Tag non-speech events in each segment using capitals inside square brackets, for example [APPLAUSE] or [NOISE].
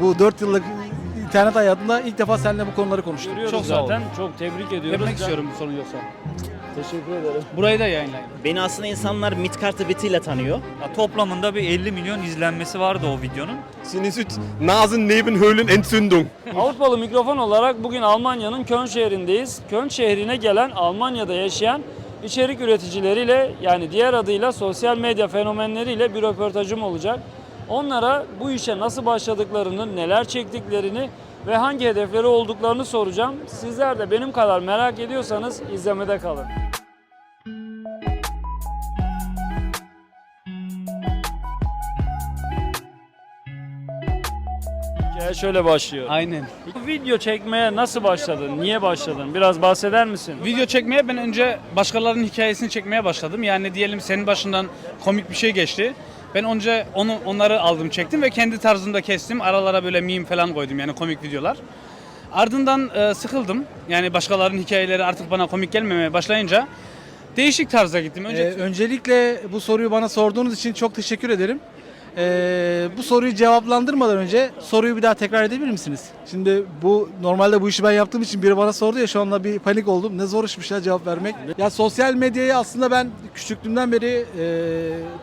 bu 4 yıllık internet hayatında ilk defa seninle bu konuları konuştuk. Görüyoruz Çok sağ ol. zaten. Çok tebrik ediyoruz. Vermek istiyorum bir sorun yoksa. Teşekkür ederim. Burayı da yayınlayın. Beni aslında insanlar Midcard ile tanıyor. Ya Toplamında bir 50 milyon izlenmesi vardı o videonun. Sinüs Nasennebenhöhlenentzündung. Avrupalı mikrofon olarak bugün Almanya'nın Köln şehrindeyiz. Köln şehrine gelen Almanya'da yaşayan içerik üreticileriyle yani diğer adıyla sosyal medya fenomenleriyle bir röportajım olacak. Onlara bu işe nasıl başladıklarını, neler çektiklerini ve hangi hedefleri olduklarını soracağım. Sizler de benim kadar merak ediyorsanız izlemede kalın. Hikaye şöyle başlıyor. Aynen. Video çekmeye nasıl başladın? Niye başladın? Biraz bahseder misin? Video çekmeye ben önce başkalarının hikayesini çekmeye başladım. Yani diyelim senin başından komik bir şey geçti. Ben önce onu onları aldım çektim ve kendi tarzımda kestim. Aralara böyle meme falan koydum yani komik videolar. Ardından e, sıkıldım. Yani başkalarının hikayeleri artık bana komik gelmemeye başlayınca değişik tarza gittim. Önce Ee, öncelikle bu soruyu bana sorduğunuz için çok teşekkür ederim. Ee, bu soruyu cevaplandırmadan önce soruyu bir daha tekrar edebilir misiniz? Şimdi bu normalde bu işi ben yaptığım için biri bana sordu ya şu anda bir panik oldum. Ne zor işmiş ya cevap vermek. Ya sosyal medyayı aslında ben küçüklüğümden beri e,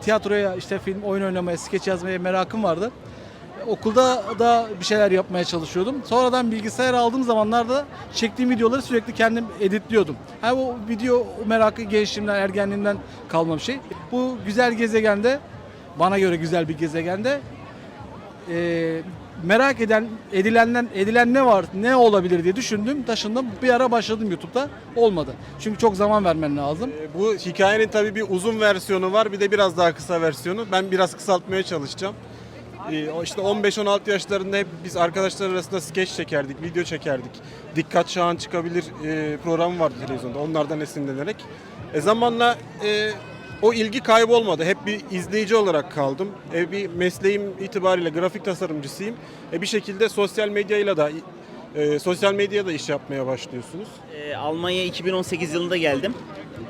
tiyatroya, işte film, oyun oynamaya, skeç yazmaya merakım vardı. Okulda da bir şeyler yapmaya çalışıyordum. Sonradan bilgisayar aldığım zamanlarda çektiğim videoları sürekli kendim editliyordum. Ha bu video merakı gençliğimden, ergenliğimden kalma şey. Bu güzel gezegende, bana göre güzel bir gezegende e, merak eden, edilenden, edilen ne var, ne olabilir diye düşündüm, taşındım. Bir ara başladım YouTube'da. Olmadı. Çünkü çok zaman vermen lazım. Ee, Bu hikayenin tabii bir uzun versiyonu var, bir de biraz daha kısa versiyonu. Ben biraz kısaltmaya çalışacağım. O işte 15-16 yaşlarında hep biz arkadaşlar arasında skeç çekerdik, video çekerdik. Dikkat Şahan çıkabilir e, programı vardı televizyonda. Onlardan esinlenerek. E zamanla e, o ilgi kaybolmadı. Hep bir izleyici olarak kaldım. E, bir mesleğim itibariyle grafik tasarımcısıyım. E, bir şekilde sosyal medyayla da e, sosyal medyada iş yapmaya başlıyorsunuz. Ee, Almanya'ya 2018 yılında geldim.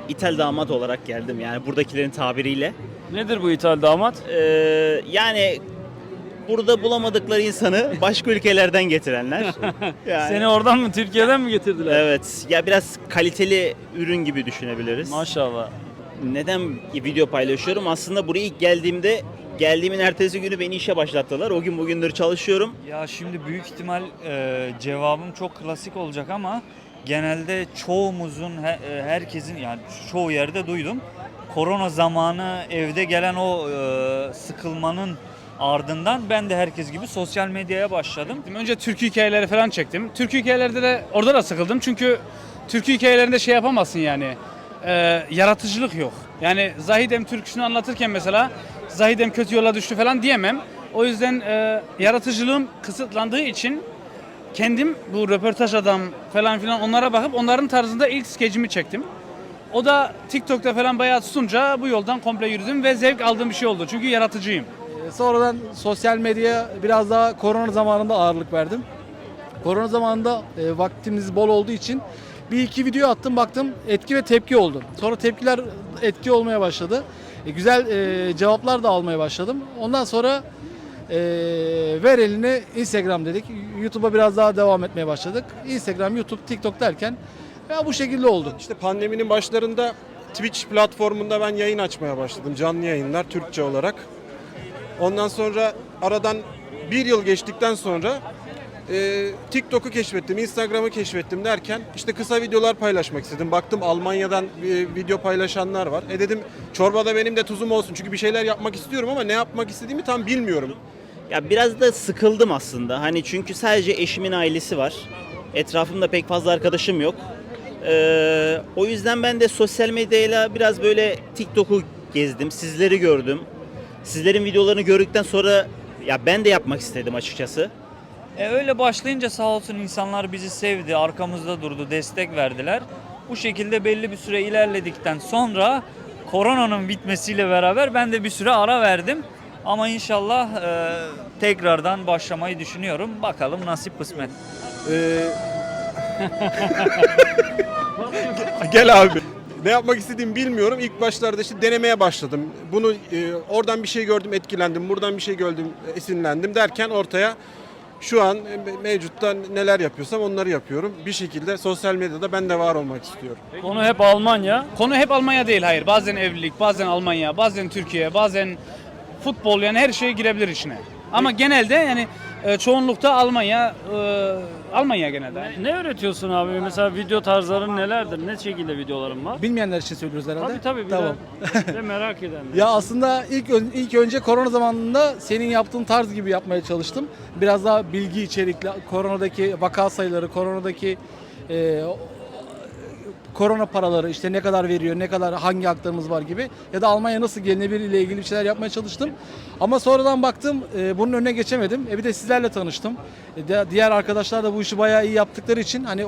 İthal damat olarak geldim yani buradakilerin tabiriyle. Nedir bu ithal damat? Ee, yani burada bulamadıkları insanı başka [LAUGHS] ülkelerden getirenler. [LAUGHS] Yani, Seni oradan mı Türkiye'den mi getirdiler? Evet. Ya biraz kaliteli ürün gibi düşünebiliriz. Maşallah. Neden video paylaşıyorum? Aslında buraya ilk geldiğimde geldiğimin ertesi günü beni işe başlattılar. O gün bugündür çalışıyorum. Ya şimdi büyük ihtimal e, cevabım çok klasik olacak ama genelde çoğumuzun, he- e, herkesin yani çoğu yerde duydum. Korona zamanı evde gelen o e, sıkılmanın ardından ben de herkes gibi sosyal medyaya başladım. Önce türkü hikayeleri falan çektim. Türkü hikayelerde de orada da sıkıldım çünkü türkü hikayelerinde şey yapamazsın yani. E, yaratıcılık yok. Yani Zahidem türküsünü anlatırken mesela Zahidem kötü yola düştü falan diyemem. O yüzden e, yaratıcılığım kısıtlandığı için kendim bu röportaj adam falan filan onlara bakıp onların tarzında ilk skecimi çektim. O da TikTok'ta falan bayağı tutunca bu yoldan komple yürüdüm ve zevk aldığım bir şey oldu. Çünkü yaratıcıyım. Ee, Sonradan sosyal medyaya biraz daha korona zamanında ağırlık verdim. Korona zamanında e, vaktimiz bol olduğu için bir iki video attım baktım etki ve tepki oldu. Sonra tepkiler etki olmaya başladı. E, güzel e, cevaplar da almaya başladım. Ondan sonra e, ver elini Instagram dedik. YouTube'a biraz daha devam etmeye başladık. Instagram, YouTube, TikTok derken ya bu şekilde oldu. İşte pandeminin başlarında Twitch platformunda ben yayın açmaya başladım. Canlı yayınlar Türkçe olarak. Ondan sonra aradan bir yıl geçtikten sonra e, TikTok'u keşfettim, Instagram'ı keşfettim derken işte kısa videolar paylaşmak istedim. Baktım Almanya'dan e, video paylaşanlar var. E dedim çorbada benim de tuzum olsun çünkü bir şeyler yapmak istiyorum ama ne yapmak istediğimi tam bilmiyorum. Ya biraz da sıkıldım aslında. Hani çünkü sadece eşimin ailesi var. Etrafımda pek fazla arkadaşım yok. Ee, o yüzden ben de sosyal medyayla biraz böyle TikTok'u gezdim. Sizleri gördüm. Sizlerin videolarını gördükten sonra ya ben de yapmak istedim açıkçası. E öyle başlayınca sağ olsun insanlar bizi sevdi, arkamızda durdu, destek verdiler. Bu şekilde belli bir süre ilerledikten sonra koronanın bitmesiyle beraber ben de bir süre ara verdim. Ama inşallah e, tekrardan başlamayı düşünüyorum. Bakalım nasip kısmet. Ee, [LAUGHS] Gel abi. Ne yapmak istediğimi bilmiyorum. İlk başlarda işte denemeye başladım. Bunu e, oradan bir şey gördüm, etkilendim. Buradan bir şey gördüm, esinlendim derken ortaya Şu an mevcutta neler yapıyorsam onları yapıyorum. Bir şekilde sosyal medyada ben de var olmak istiyorum. Konu hep Almanya. Konu hep Almanya değil hayır. Bazen evlilik, bazen Almanya, bazen Türkiye, bazen futbol yani her şey girebilir içine. Ama genelde yani e, çoğunlukta Almanya, e, Almanya genelde. Ne öğretiyorsun abi? Mesela video tarzların nelerdir? Ne şekilde videoların var? Bilmeyenler için söylüyoruz herhalde. Tabii tabii. Bir Tamam. de, de merak [LAUGHS] edenler. Ya aslında ilk ön- ilk önce korona zamanında senin yaptığın tarz gibi yapmaya çalıştım. Biraz daha bilgi içerikli, koronadaki vaka sayıları, koronadaki e, korona paraları işte ne kadar veriyor, ne kadar hangi haklarımız var gibi ya da Almanya nasıl gelinebilir ile ilgili bir şeyler yapmaya çalıştım. Ama sonradan baktım e, bunun önüne geçemedim. E bir de sizlerle tanıştım. E, de- diğer arkadaşlar da bu işi bayağı iyi yaptıkları için hani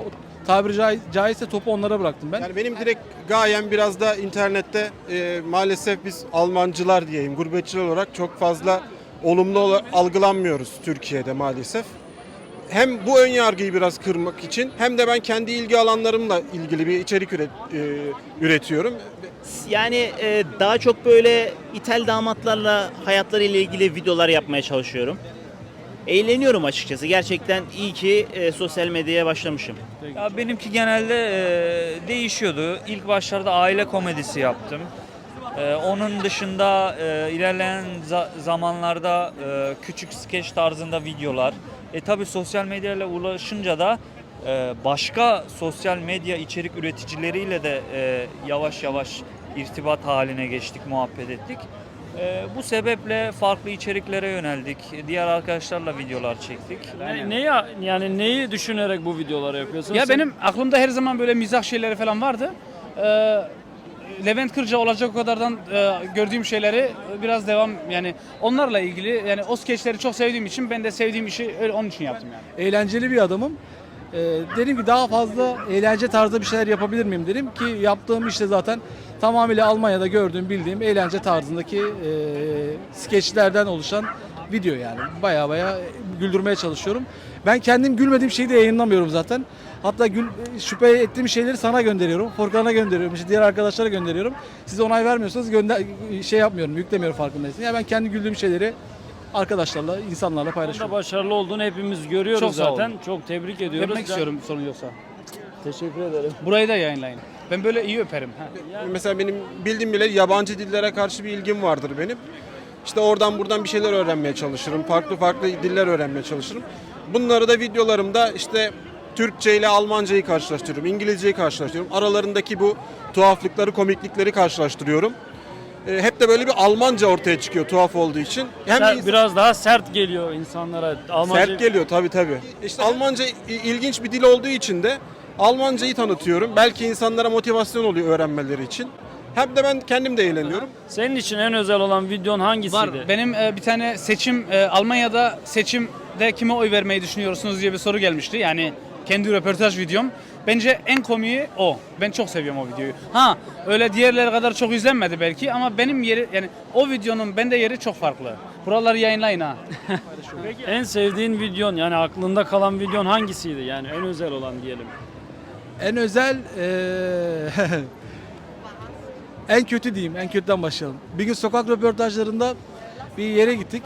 tabiri caiz, caizse topu onlara bıraktım ben. Yani benim direkt gayem biraz da internette e, maalesef biz Almancılar diyeyim, gurbetçiler olarak çok fazla olumlu ola- algılanmıyoruz Türkiye'de maalesef. Hem bu ön yargıyı biraz kırmak için hem de ben kendi ilgi alanlarımla ilgili bir içerik üret- e, üretiyorum. Yani e, daha çok böyle İtal damatlarla hayatları ile ilgili videolar yapmaya çalışıyorum. Eğleniyorum açıkçası. Gerçekten iyi ki e, sosyal medyaya başlamışım. Ya benimki genelde e, değişiyordu. İlk başlarda aile komedisi yaptım. E, onun dışında e, ilerleyen za- zamanlarda e, küçük skeç tarzında videolar. E tabi sosyal medyayla ulaşınca da e, başka sosyal medya içerik üreticileriyle de e, yavaş yavaş irtibat haline geçtik, muhabbet ettik. E, bu sebeple farklı içeriklere yöneldik. Diğer arkadaşlarla videolar çektik. Ne, neyi, yani neyi düşünerek bu videoları yapıyorsun? Ya Sen- benim aklımda her zaman böyle mizah şeyleri falan vardı. Ee, Levent Kırca olacak o kadardan e, gördüğüm şeyleri biraz devam yani onlarla ilgili yani o skeçleri çok sevdiğim için ben de sevdiğim işi öyle onun için yaptım yani. eğlenceli bir adamım. Ee, dedim ki daha fazla eğlence tarzı bir şeyler yapabilir miyim dedim ki yaptığım işte zaten tamamıyla Almanya'da gördüğüm bildiğim eğlence tarzındaki e, skeçlerden oluşan video yani. Baya baya güldürmeye çalışıyorum. Ben kendim gülmediğim şeyi de yayınlamıyorum zaten. Hatta gül, şüphe ettiğim şeyleri sana gönderiyorum. Furkan'a gönderiyorum. işte diğer arkadaşlara gönderiyorum. Siz onay vermiyorsanız gönder şey yapmıyorum, yüklemiyorum farkındaysın. Yani ben kendi güldüğüm şeyleri arkadaşlarla, insanlarla paylaşıyorum. başarılı olduğunu hepimiz görüyoruz Çok sağ zaten. Çok tebrik ediyoruz. Öpmek istiyorum sorun yoksa. Teşekkür ederim. Burayı da yayınlayın. Ben böyle iyi öperim. Ha. Mesela benim bildiğim bile yabancı dillere karşı bir ilgim vardır benim. İşte oradan buradan bir şeyler öğrenmeye çalışırım. Farklı farklı diller öğrenmeye çalışırım. Bunları da videolarımda işte Türkçe ile Almancayı karşılaştırıyorum. İngilizceyi karşılaştırıyorum. Aralarındaki bu tuhaflıkları, komiklikleri karşılaştırıyorum. E, hep de böyle bir Almanca ortaya çıkıyor tuhaf olduğu için. Hem Ser- insan- biraz daha sert geliyor insanlara. Almanca Sert geliyor tabii tabii. İşte Almanca ilginç bir dil olduğu için de Almancayı tanıtıyorum. Belki insanlara motivasyon oluyor öğrenmeleri için. Hem de ben kendim de eğleniyorum. Senin için en özel olan videon hangisiydi? Var. Benim e, bir tane seçim e, Almanya'da seçimde kime oy vermeyi düşünüyorsunuz diye bir soru gelmişti. Yani kendi röportaj videom. Bence en komiği o. Ben çok seviyorum o videoyu. Ha öyle diğerleri kadar çok izlenmedi belki ama benim yeri yani o videonun bende yeri çok farklı. Buraları yayınlayın ha. En sevdiğin videon yani aklında kalan videon hangisiydi? Yani en özel olan diyelim. En özel eee, [LAUGHS] en kötü diyeyim, en kötüden başlayalım. Bir gün sokak röportajlarında bir yere gittik.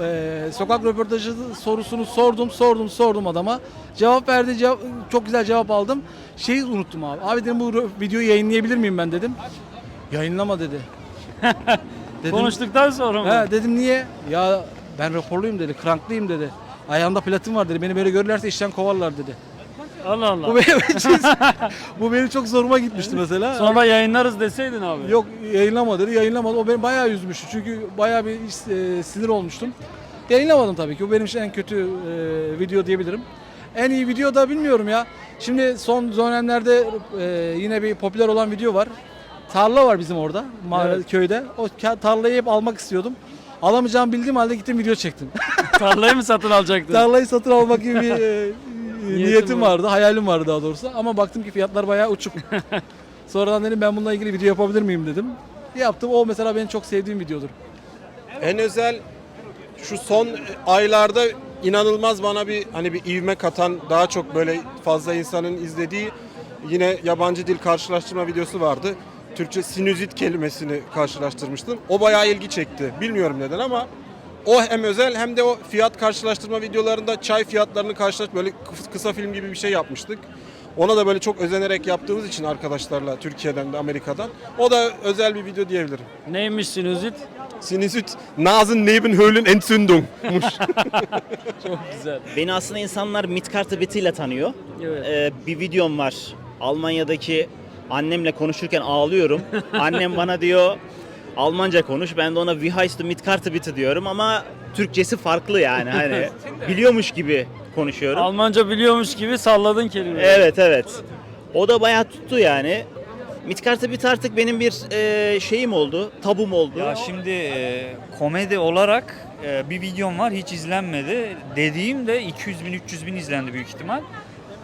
Eee, sokak röportajı sorusunu sordum, sordum, sordum adama. Cevap verdi, cevap, çok güzel cevap aldım. Şeyi unuttum abi. Abi dedim bu videoyu yayınlayabilir miyim ben dedim. Yayınlama dedi. [LAUGHS] dedim, Konuştuktan sonra mı? He, dedim niye? Ya ben raporluyum dedi, kranklıyım dedi. Ayağımda platin var dedi. Beni böyle görürlerse işten kovarlar dedi. Allah Allah. Bu benim bu benim çok zoruma gitmişti mesela. Sonra yayınlarız deseydin abi. Yok yayınlama dedi. Yayınlamadı. O beni bayağı üzmüştü. Çünkü bayağı bir e, sinir olmuştum. Yayınlamadım tabii ki. Bu benim için en kötü e, video diyebilirim. En iyi video da bilmiyorum ya. Şimdi son dönemlerde e, yine bir popüler olan video var. Tarla var bizim orada, mahalle, Evet. köyde. O ka- tarlayı hep almak istiyordum. Alamayacağımı bildiğim halde gittim video çektim. Tarlayı mı satın alacaktın? Tarlayı satın almak gibi bir e, niyetim var. vardı, hayalim vardı daha doğrusu. Ama baktım ki fiyatlar bayağı uçuk. [LAUGHS] Sonradan dedim ben bununla ilgili video yapabilir miyim dedim. Yaptım. O mesela benim çok sevdiğim videodur. En özel şu son aylarda inanılmaz bana bir hani bir ivme katan daha çok böyle fazla insanın izlediği yine yabancı dil karşılaştırma videosu vardı. Türkçe sinüzit kelimesini karşılaştırmıştım. O bayağı ilgi çekti. Bilmiyorum neden ama o hem özel hem de o fiyat karşılaştırma videolarında çay fiyatlarını karşılaş böyle kıs- kısa film gibi bir şey yapmıştık. Ona da böyle çok özenerek yaptığımız için arkadaşlarla Türkiye'den de Amerika'dan. O da özel bir video diyebilirim. Neymiş sinüzit? Sinüzit Nasennebenhöhlenentzündung. [LAUGHS] Çok güzel. Beni aslında insanlar Midkartı ile tanıyor. Evet. Ee, bir videom var. Almanya'daki annemle konuşurken ağlıyorum. Annem bana diyor Almanca konuş. Ben de ona Wie heißt du Midkartı biti diyorum ama Türkçesi farklı yani. Hani [LAUGHS] biliyormuş gibi konuşuyorum. Almanca biliyormuş gibi salladın kelimeyi. Evet evet. O da bayağı tuttu yani. Midkartı bit artık benim bir e, şeyim oldu, tabum oldu. Ya şimdi e, komedi olarak e, bir videom var hiç izlenmedi. Dediğim de 200 bin 300 bin izlendi büyük ihtimal.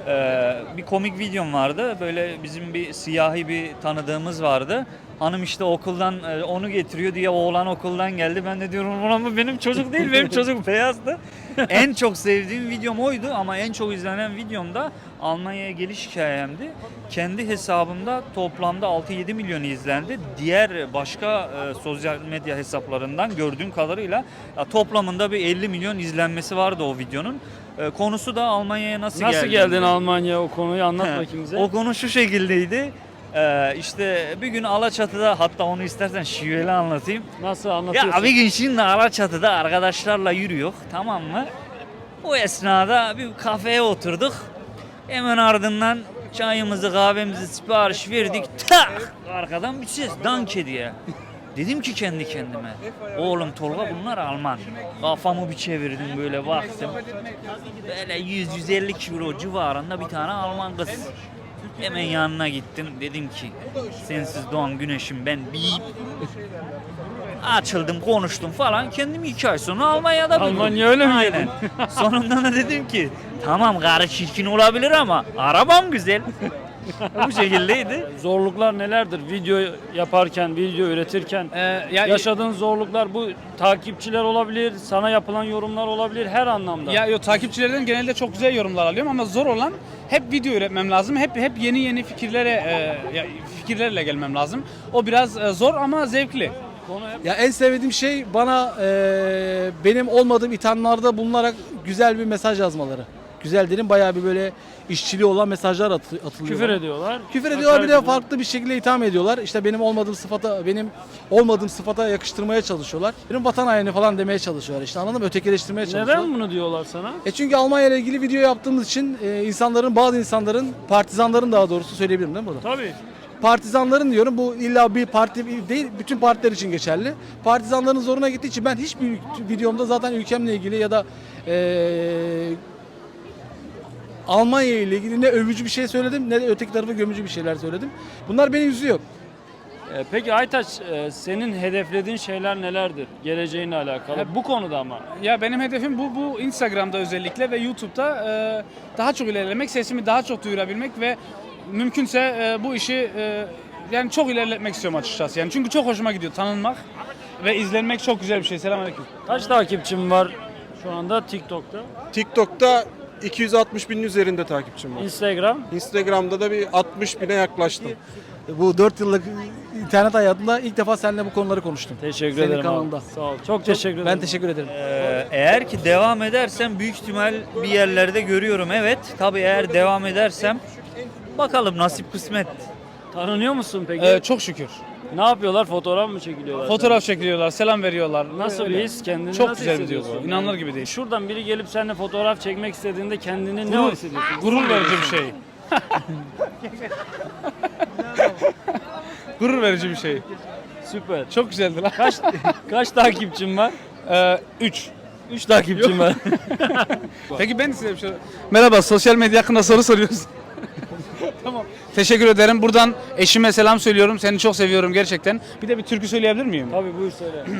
E, bir komik videom vardı. Böyle bizim bir siyahi bir tanıdığımız vardı. Hanım işte okuldan e, onu getiriyor diye oğlan okuldan geldi. Ben de diyorum ulan bu benim çocuk değil benim çocuk beyazdı. [LAUGHS] en çok sevdiğim videom oydu ama en çok izlenen videom da Almanya'ya geliş hikayemdi. Kendi hesabımda toplamda 6-7 milyon izlendi. Diğer başka e, sosyal medya hesaplarından gördüğüm kadarıyla ya, toplamında bir 50 milyon izlenmesi vardı o videonun. E, konusu da Almanya'ya nasıl, Nasıl geldim? geldin Almanya'ya o konuyu anlat bakayım bize. O konu şu şekildeydi. Ee, işte bir gün Alaçatı'da hatta onu istersen şiveli anlatayım. Nasıl anlatıyorsun? Ya bir gün şimdi Alaçatı'da arkadaşlarla yürüyor tamam mı? Bu esnada bir kafeye oturduk. Hemen ardından çayımızı kahvemizi sipariş verdik. Tak! Arkadan bir ses danke diye. Dedim ki kendi kendime. Oğlum Tolga bunlar Alman. Kafamı bir çevirdim böyle baktım. Böyle 100-150 kilo civarında bir tane Alman kız. Hemen yanına gittim. Dedim ki sensiz doğan güneşim ben bip. Açıldım konuştum falan. Kendimi iki ay sonra Almanya'da buldum. Almanya öyle mi Aynen. Sonunda da dedim ki tamam karı çirkin olabilir ama arabam güzel. Bu şekildeydi. [LAUGHS] Zorluklar nelerdir? Video yaparken, video üretirken Ee, ya, yaşadığın zorluklar bu takipçiler olabilir, sana yapılan yorumlar olabilir her anlamda. Ya yo takipçilerden genelde çok güzel yorumlar alıyorum ama zor olan hep video üretmem lazım. Hep hep yeni yeni fikirlere e, ya, fikirlerle gelmem lazım. O biraz e, zor ama zevkli. Konu hep Ya en sevdiğim şey bana eee, benim olmadığım ithamlarda bulunarak güzel bir mesaj yazmaları. Güzel dedim bayağı bir böyle işçiliği olan mesajlar atı- atılıyor. küfür ediyorlar. Küfür ediyorlar bir de farklı bir şekilde itham ediyorlar. İşte benim olmadığım sıfata, benim olmadığım sıfata yakıştırmaya çalışıyorlar. Benim vatan haini falan demeye çalışıyorlar. İşte anladın mı? Ötekileştirmeye çalışıyorlar. Neden bunu diyorlar sana? E çünkü Almanya ile ilgili video yaptığımız için e, insanların, bazı insanların, partizanların daha doğrusu söyleyebilirim değil mi burada? Tabii. Partizanların diyorum bu illa bir parti değil bütün partiler için geçerli. Partizanların zoruna gittiği için ben hiçbir videomda zaten ülkemle ilgili ya da eee Almanya ile ilgili ne övücü bir şey söyledim ne de öteki tarafa gömücü bir şeyler söyledim. Bunlar beni üzüyor. Ee, Peki Aytaç e, senin hedeflediğin şeyler nelerdir? Geleceğinle alakalı. Bu konuda ama. Ya benim hedefim bu bu Instagram'da özellikle ve YouTube'da e, daha çok ilerlemek, sesimi daha çok duyurabilmek ve mümkünse e, bu işi e, yani çok ilerletmek istiyorum açıkçası. Yani çünkü çok hoşuma gidiyor tanınmak ve izlenmek çok güzel bir şey. Selamünaleyküm. Kaç takipçim var şu anda TikTok'ta? TikTok'ta 260 binin üzerinde takipçim var. Instagram? Instagram'da da bir 60 bine yaklaştım. Bu 4 yıllık internet hayatında ilk defa seninle bu konuları konuştum. Teşekkür Senin ederim kanalında. abi. Sağ ol. Çok teşekkür ederim. Ben teşekkür ederim. Ee, eğer ki devam edersem büyük ihtimal bir yerlerde görüyorum evet. Tabii eğer devam edersem bakalım nasip kısmet. Tanınıyor musun peki? E, çok şükür. Ne yapıyorlar? Fotoğraf mı çekiliyorlar? Fotoğraf çekiliyorlar, selam veriyorlar. Nasıl bir his? Kendini Çok nasıl güzel bir duygu. hissediyorsun? İnanılır gibi değil. Şuradan biri gelip seninle fotoğraf çekmek istediğinde kendini ne Gurur, hissediyorsun? gurur verici bir şey. gurur verici bir şey. Süper. Çok güzeldi lan. Kaç kaç takipçin var? 3. 3 takipçim var. [LAUGHS] Peki ben size bir şey... Merhaba, sosyal medya hakkında soru soruyoruz. [LAUGHS] tamam. Teşekkür ederim. Buradan eşime selam söylüyorum. Seni çok seviyorum gerçekten. Bir de bir türkü söyleyebilir miyim? Tabii buyur söyle. [CLEARS THROAT]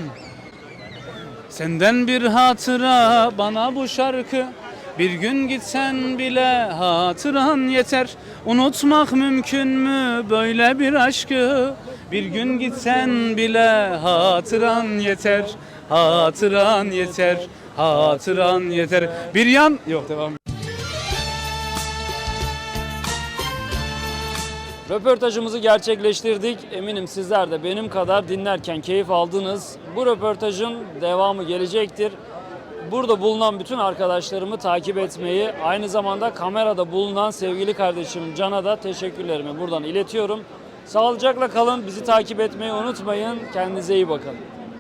Senden bir hatıra bana bu şarkı Bir gün gitsen bile hatıran yeter Unutmak mümkün mü böyle bir aşkı Bir gün gitsen bile hatıran yeter Hatıran yeter Hatıran yeter Bir yan Yok devam Röportajımızı gerçekleştirdik. Eminim sizler de benim kadar dinlerken keyif aldınız. Bu röportajın devamı gelecektir. Burada bulunan bütün arkadaşlarımı takip etmeyi, aynı zamanda kamerada bulunan sevgili kardeşim Can'a da teşekkürlerimi buradan iletiyorum. Sağlıcakla kalın, bizi takip etmeyi unutmayın. Kendinize iyi bakın.